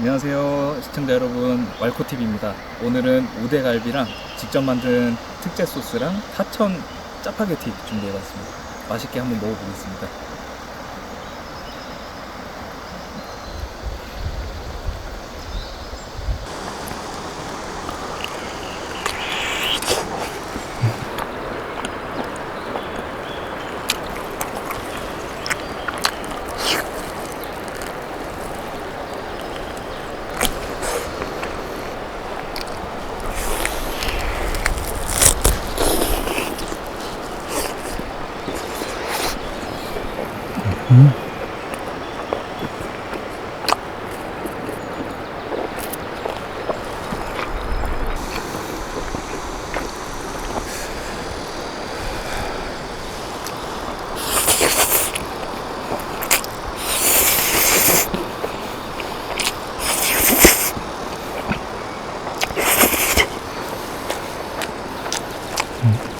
안녕하세요 시청자 여러분. 왈코TV입니다. 오늘은 우대갈비랑 직접 만든 특제 소스랑 사천 짜파게티 준비해봤습니다. 맛있게 한번 먹어보겠습니다 嗯。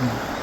Mm-hmm.